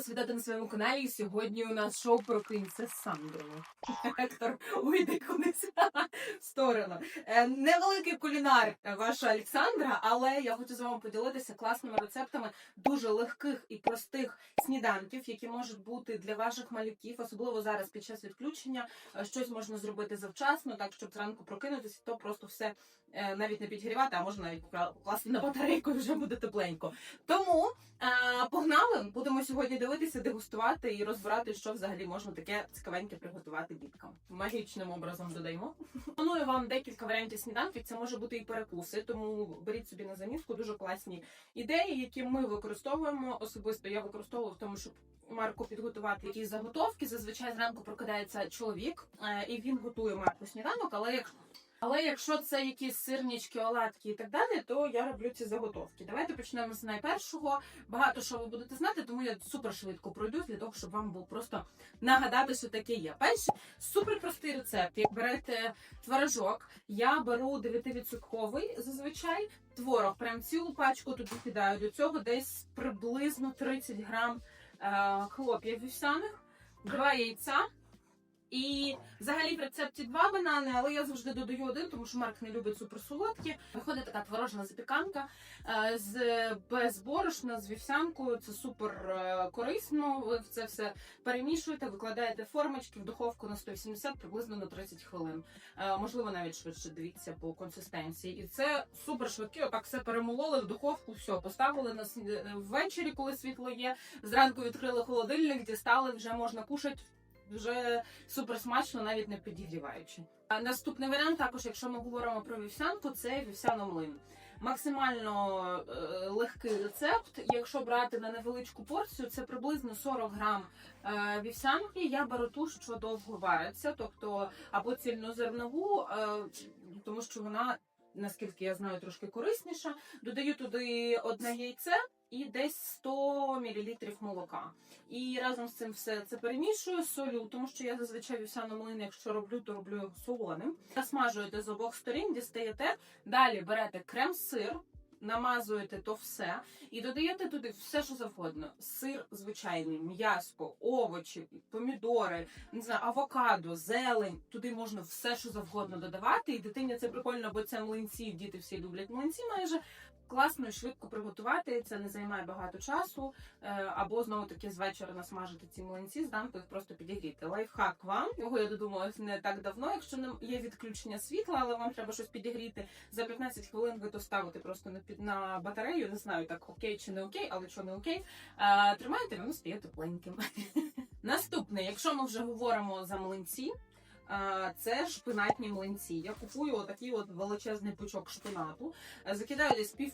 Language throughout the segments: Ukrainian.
вас вітати на своєму каналі. Сьогодні у нас шоу «Прокинься з Сандрою. Хектор, уйди кудись в сторону. Е, Невеликий кулінар ваша Олександра, але я хочу з вами поділитися класними рецептами дуже легких і простих сніданків, які можуть бути для ваших малюків, особливо зараз під час відключення. Е, Щось можна зробити завчасно, так щоб зранку прокинутися, то просто все е, навіть не підігрівати, а можна навіть покла- покласти на батарейку і вже буде тепленько. Тому погнали! Будемо сьогодні дивитися, дегустувати і розбирати, що взагалі можна таке цікавеньке приготувати діткам. Магічним образом додаємо. Пропоную вам декілька варіантів сніданків. Це може бути і перекуси, тому беріть собі на заміску дуже класні ідеї, які ми використовуємо. Особисто я використовую в тому, щоб Марку підготувати якісь заготовки. Зазвичай зранку прокидається чоловік, е, і він готує Марку сніданок, але як але якщо це якісь сирнічки, оладки і так далі, то я роблю ці заготовки. Давайте почнемо з найпершого. Багато що ви будете знати, тому я супер швидко пройду для того, щоб вам було просто нагадати, що таке є. Перший супер простий рецепт. Як берете творожок, я беру 9% зазвичай творог. Прям цілу пачку туди кидаю. До цього десь приблизно 30 грам е, хлоп'я вівсяних, два яйця. І взагалі в рецепті два банани, але я завжди додаю один, тому що Марк не любить суперсолодкі. Виходить така творожна запіканка е, з без борошна, з вівсянкою. Це супер е, корисно. Ви це все перемішуєте, викладаєте формочки в духовку на 180 приблизно на 30 хвилин. Е, Можливо, навіть швидше дивіться по консистенції. І це супер швидкі. Отак все перемололи в духовку, все поставили на ввечері, коли світло є. Зранку відкрили холодильник, дістали, вже можна кушати. Вже супер смачно, навіть не підігріваючи. Наступний варіант, також, якщо ми говоримо про вівсянку, це вівсяно-млин. Максимально е, легкий рецепт. Якщо брати на невеличку порцію, це приблизно 40 грам е, вівсянки. Я беру ту, що довго вариться, тобто або цільнозернову, е, тому що вона, наскільки я знаю, трошки корисніша. Додаю туди одне яйце і десь 100 мл молока. І разом з цим все це перемішую, солю, тому що я зазвичай вівсяну млин, якщо роблю, то роблю солоним. Насмажуєте з обох сторін, дістаєте. Далі берете крем-сир, намазуєте то все і додаєте туди все, що завгодно: сир звичайний, м'яско, овочі, помідори, не знаю, авокадо, зелень. Туди можна все, що завгодно додавати. І дитині це прикольно, бо це млинці. Діти всі люблять млинці майже. Класно і швидко приготувати, це не займає багато часу. Е, Або знову таки з вечора насмажити ці млинці, зранку їх просто підігріти. Лайфхак вам. Його я додумалась не так давно, якщо не є відключення світла, але вам треба щось підігріти. За 15 хвилин ви то ставите просто на на батарею. Не знаю, так окей чи не окей, але що не окей. Е, Тримаєте, воно стає тепленьким. Наступне, якщо ми вже говоримо за млинці. А, Це шпинатні млинці. Я купую отакий от величезний пучок шпинату, е, закидаю десь пів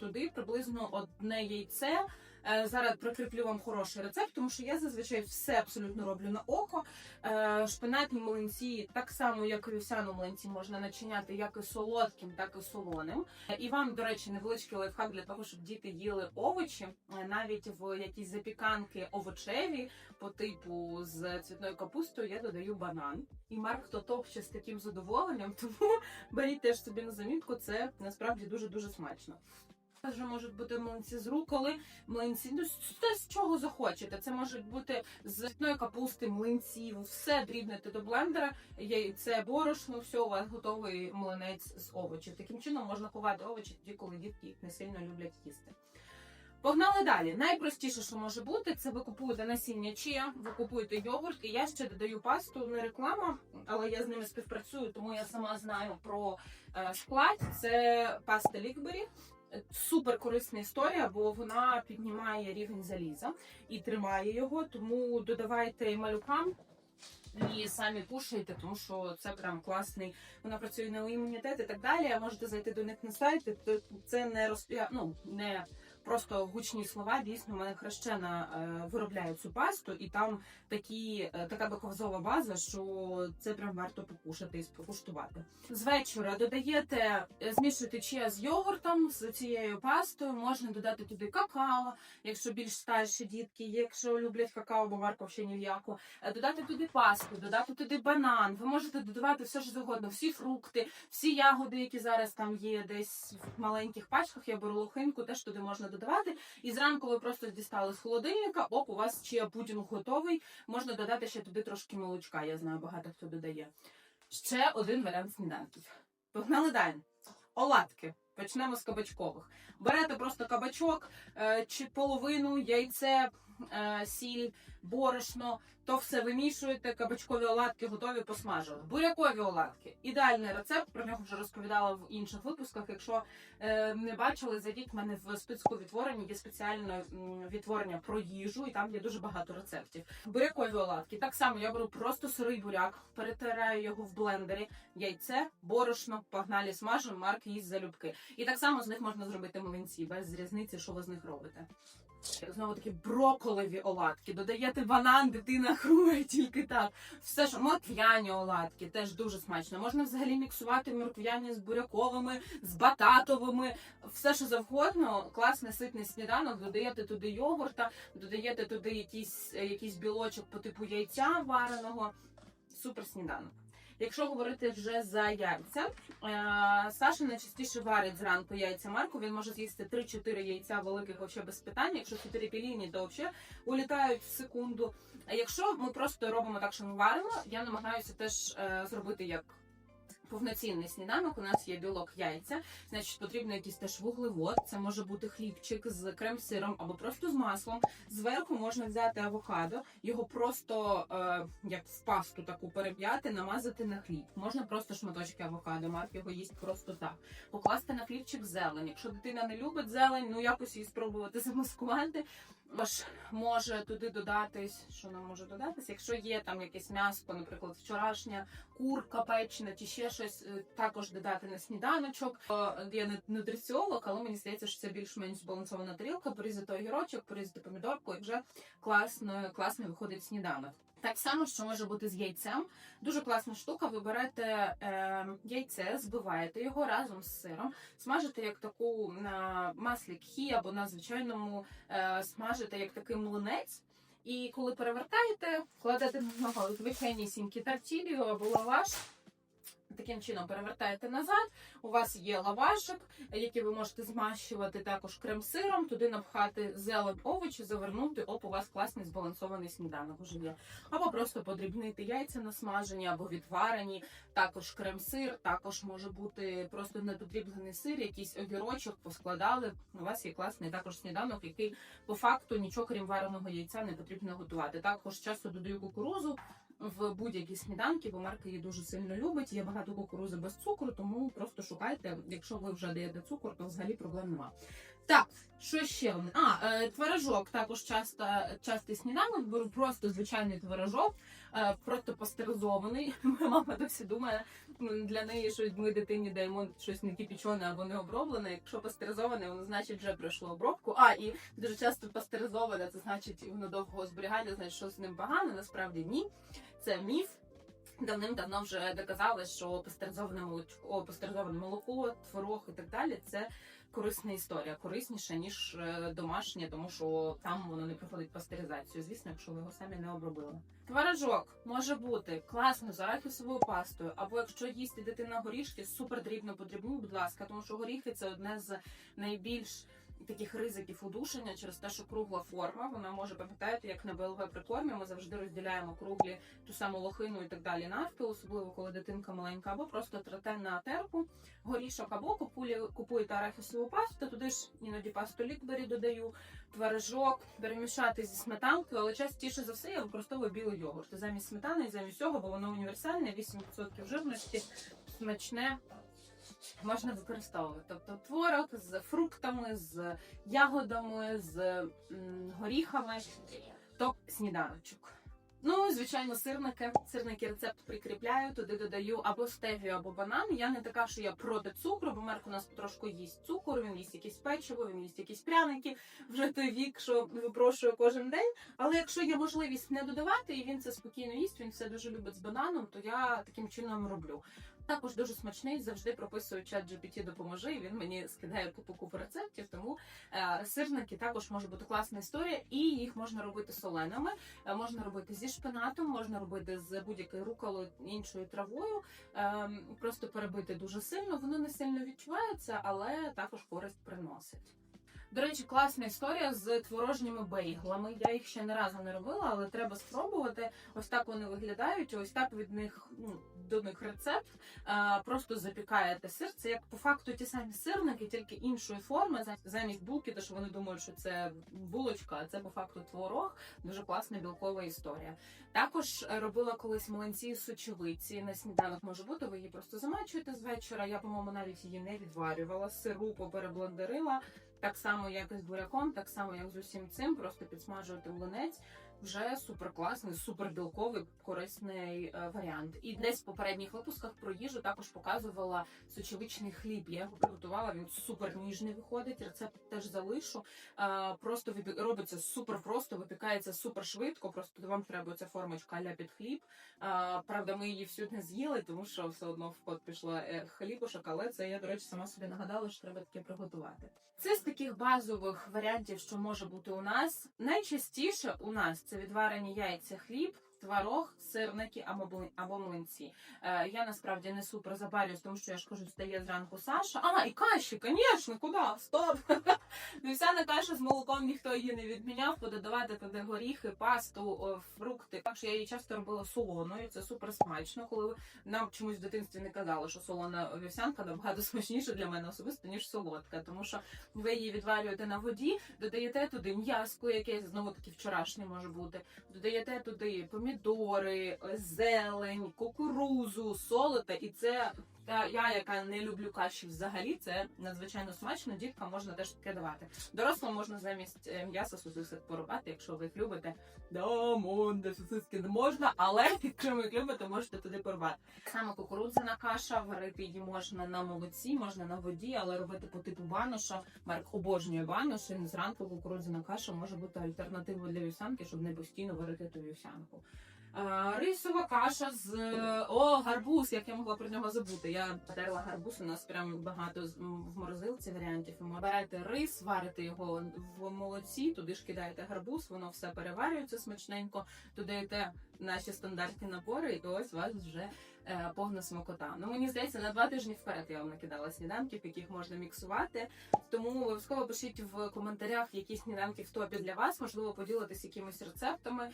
туди, приблизно одне яйце. Е, Зараз прикріплю вам хороший рецепт, тому що я зазвичай все абсолютно роблю на око. Е, Шпинатні млинці, так само як і вівсяну млинці, можна начиняти як і солодким, так і солоним. І вам, до речі, невеличкий лайфхак для того, щоб діти їли овочі, Е, навіть в якісь запіканки овочеві по типу з цвітною капустою, я додаю банан. І Марк то топче з таким задоволенням, тому беріть теж собі на замітку. Це насправді дуже дуже смачно. Вже можуть бути млинці з руколи, млинці, ну з- з чого захочете. Це можуть бути з цвітної капусти, млинців, все дрібнете до блендера, яйце, борошно, все у вас готовий млинець з овочів. Таким чином можна ховати овочі тоді, коли дітки не сильно люблять їсти. Погнали далі. Найпростіше, що може бути, це ви купуєте насіння чия, ви купуєте йогурт, і я ще додаю пасту, не реклама, але я з ними співпрацюю, тому я сама знаю про е, склад. Це паста Лікбері. Супер корисна історія, бо вона піднімає рівень заліза і тримає його. Тому додавайте малюкам і самі кушайте, тому що це прям класний. Вона працює на імунітет і так далі. Можете зайти до них на сайт. Це не роз... ну, не просто гучні слова. Дійсно, в мене хрещена е, виробляє цю пасту, і там такі, е, така доказова база, що це прям варто покушати і покуштувати. З вечора додаєте, е, змішуєте чия з йогуртом з цією пастою. Можна додати туди какао, якщо більш старші дітки, якщо люблять какао, бо Марко ще ні в яку. Додати туди пасту, додати туди банан. Ви можете додавати все що завгодно, всі фрукти, всі ягоди, які зараз там є, десь в маленьких пачках. Я беру лохинку, теж туди можна додавати. І зранку ви просто дістали з холодильника, оп, у вас чия пудінг готовий. Можна додати ще туди трошки молочка. Я знаю, багато хто додає. Ще один варіант сніданків. Погнали далі. Оладки. Почнемо з кабачкових. Берете просто кабачок е, чи половину, яйце, е, сіль, борошно, то все вимішуєте, кабачкові оладки готові посмажили. Бурякові оладки. Ідеальний рецепт, про нього вже розповідала в інших випусках. Якщо е, не бачили, зайдіть в мене в списку відтворень, є спеціальне відтворення про їжу, і там є дуже багато рецептів. Бурякові оладки. Так само я беру просто сирий буряк, перетираю його в блендері, яйце, борошно, погнали смажимо, марк їсть залюбки. І так само з них можна зробити млинці, без різниці, що ви з них робите. Знову таки броколеві оладки. Додаєте банан, дитина хрує тільки так. Все ж морквяні оладки теж дуже смачно. Можна взагалі міксувати морквяні з буряковими, з бататовими, все що завгодно. Класний ситний сніданок. Додаєте туди йогурта, додаєте туди якийсь, якийсь білочок по типу яйця вареного. Супер сніданок. Якщо говорити вже за яйця, е, Саша найчастіше варить зранку яйця Марку. Він може з'їсти 3-4 яйця великих вообще без питань. Якщо 4 піліні, то взагалі улітають в секунду. А якщо ми просто робимо так, що ми варимо, я намагаюся теж е, зробити як. Повноцінний сніданок у нас є білок яйця, значить потрібно якийсь теж вуглевод. Це може бути хлібчик з крем-сиром або просто з маслом. Зверху можна взяти авокадо, його просто е, як в пасту таку переб'яти, намазати на хліб. Можна просто шматочки авокадо, Марк його їсть просто так. Покласти на хлібчик зелень. Якщо дитина не любить зелень, ну якось її спробувати замаскувати. Аж може туди додатись, що нам може додатись, якщо є там якесь м'ясо, наприклад, вчорашня курка печена чи ще щось, е, також додати на сніданочок. Е, Я не нутриціолог, але мені здається, що це більш-менш збалансована тарілка, порізати огірочок, порізати помідорку, і вже класно, класно виходить сніданок. Так само, що може бути з яйцем. Дуже класна штука. Ви берете е, яйце, збиваєте його разом з сиром, смажите як таку на маслі кхі або на звичайному е, смажите як такий млинець. І коли перевертаєте, кладете на нього звичайнісінькі тартілію або лаваш. Таким чином перевертаєте назад. У вас є лавашик, який ви можете змащувати також крем-сиром, туди напхати зелень овочі, завернути. Оп, у вас класний збалансований сніданок уже є. Або просто подрібнити яйця на смажені, або відварені, також крем-сир, також може бути просто неподріблений сир, якийсь огірочок поскладали. У вас є класний також сніданок, який по факту нічого крім вареного яйця не потрібно готувати. Також часто додаю кукурузу в будь-які сніданки, бо Марка її дуже сильно любить. Є багато кукурузи без цукру, тому просто шукайте. Якщо ви вже даєте цукор, то взагалі проблем нема. Так, що ще? А, е, творожок також часто частий сніданок. Беру просто звичайний творожок, е, просто пастеризований. Моя мама досі думає, для неї що ми дитині даємо щось не кипічоне або не оброблене. Якщо пастеризоване, воно значить вже пройшло обробку. А і дуже часто пастеризоване, це значить воно довго зберігання, значить що з ним погано. Насправді ні. Це міф. Давним-давно вже доказали, що пастеризоване молочко, пастеризоване молоко, творог і так далі це корисна історія, корисніша ніж е, домашнє, тому що там воно не проходить пастеризацію. Звісно, якщо ви його самі не обробили. Творожок може бути класно з арахісовою пастою, або якщо їсти дитина горішки, супер дрібно подрібніть, будь ласка, тому що горіхи це одне з найбільш таких ризиків удушення через те, що кругла форма. Вона може пам'ятаєте, як на БЛВ прикормі ми завжди розділяємо круглі ту саму лохину і так далі навпіл, особливо коли дитинка маленька, або просто трете на терку горішок, або купує, купуєте арахісову пасту, туди ж іноді пасту лікбері додаю, творожок, перемішати зі сметанкою, але частіше за все я використовую білий йогурт замість сметани і замість цього, бо воно універсальне, 8% жирності, смачне. Можна використовувати. Тобто творог з фруктами, з ягодами, з горіхами, топ сніданочок. Ну, звичайно, сирники. Сирники рецепт прикріпляю, туди додаю або стевію, або банан. Я не така, що я проти цукру, бо Марк у нас трошки їсть цукор, він їсть якісь печиво, він їсть якісь пряники. Вже той вік, що випрошує кожен день. Але якщо є можливість не додавати, і він це спокійно їсть, він все дуже любить з бананом, то я таким чином роблю. Також дуже смачний, завжди прописую чат GPT допоможи, і він мені скидає купу купу рецептів. Тому е, сирники також може бути класна історія, і їх можна робити соленими, е, можна робити зі шпинатом, можна робити з будь-якою руколою іншою травою. Е, просто перебити дуже сильно. Воно не сильно відчувається, але також користь приносить. До речі, класна історія з творожніми бейглами. Я їх ще не разу не робила, але треба спробувати. Ось так вони виглядають. Ось так від них ну, до них рецепт. А, просто запікаєте сир. Це як по факту ті самі сирники, тільки іншої форми. Замість булки, то що вони думають, що це булочка, а це по факту творог. Дуже класна білкова історія. Також робила колись млинці з сочевиці. На сніданок може бути. Ви її просто замачуєте з вечора. Я, по-моєму, навіть її не відварювала. Сиру попереблендерила. Так само, як і з буряком, так само, як з усім цим, просто підсмажувати млинець. Вже супер класний, супер білковий, корисний е, варіант. І десь в попередніх випусках про їжу також показувала сочевичний хліб. Я його приготувала. Він супер ніжний виходить. Рецепт теж залишу. Е, просто робиться супер просто, випікається супер швидко. Просто вам треба ця формочка аля під хліб. Е, правда, ми її всю не з'їли, тому що все одно в ход пішла хлібушок, але це я, до речі, сама собі нагадала, що треба таке приготувати. Це з таких базових варіантів, що може бути у нас. Найчастіше у нас це відварені яйця, хліб. Творог, сирники або млинці. Е, я насправді не супер запарююсь, тому що я ж кажу, встає зранку Саша. А, і каші, звісно, куди? Стоп! Вівсяна каша з молоком ніхто її не відміняв. Пододавати туди горіхи, пасту, фрукти. Так що я її часто робила солоною. Це супер смачно. Коли нам чомусь в дитинстві не казали, що солона вівсянка набагато смачніша для мене особисто, ніж солодка. Тому що ви її відварюєте на воді, додаєте туди м'яско, яке знову таки вчорашнє може бути. Додаєте туди помідори, зелень, кукурузу, солоте, і це. Та я, яка не люблю каші взагалі, це надзвичайно смачно. Діткам можна теж таке давати. Дорослим можна замість е, м'яса сосисок порубати, якщо ви їх любите. Да, монде, сосиски не можна, але якщо ви їх любите, можете туди порвати. Саме кукурудзяна каша, варити її можна на молоці, можна на воді, але робити по типу баноша. Марк обожнює банош, і зранку кукурудзяна каша може бути альтернативою для вівсянки, щоб не постійно варити ту вівсянку. Е, Рисова каша з о, гарбуз, як я могла про нього забути. Я терла гарбуз, у нас прям багато в морозилці варіантів. Берете рис, варите його в молоці, туди ж кидаєте гарбуз, воно все переварюється смачненько, додаєте наші стандартні набори, і ось у вас вже е, повна смакота. Ну мені здається, на два тижні вперед я вам накидала сніданків, яких можна міксувати. Тому обов'язково пишіть в коментарях, які сніданки в топі для вас. Можливо, поділитись якимись рецептами.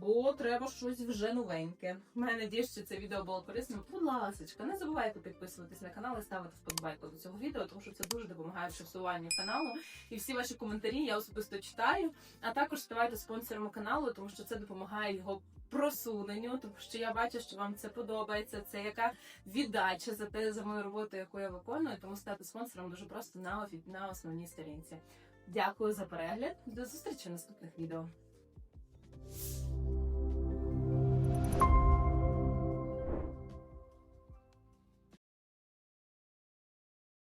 Бо треба щось вже новеньке. Маю надію, що це відео було корисним. Будь ласка, не забувайте підписуватись на канал і ставити вподобайку до цього відео, тому що це дуже допомагає в просуванню каналу. І всі ваші коментарі я особисто читаю. А також ставайте спонсорами каналу, тому що це допомагає його просуненню, тому що я бачу, що вам це подобається. Це яка віддача за те за мою роботу, яку я виконую. Тому стати спонсором дуже просто на на основній сторінці. Дякую за перегляд. До зустрічі в наступних відео.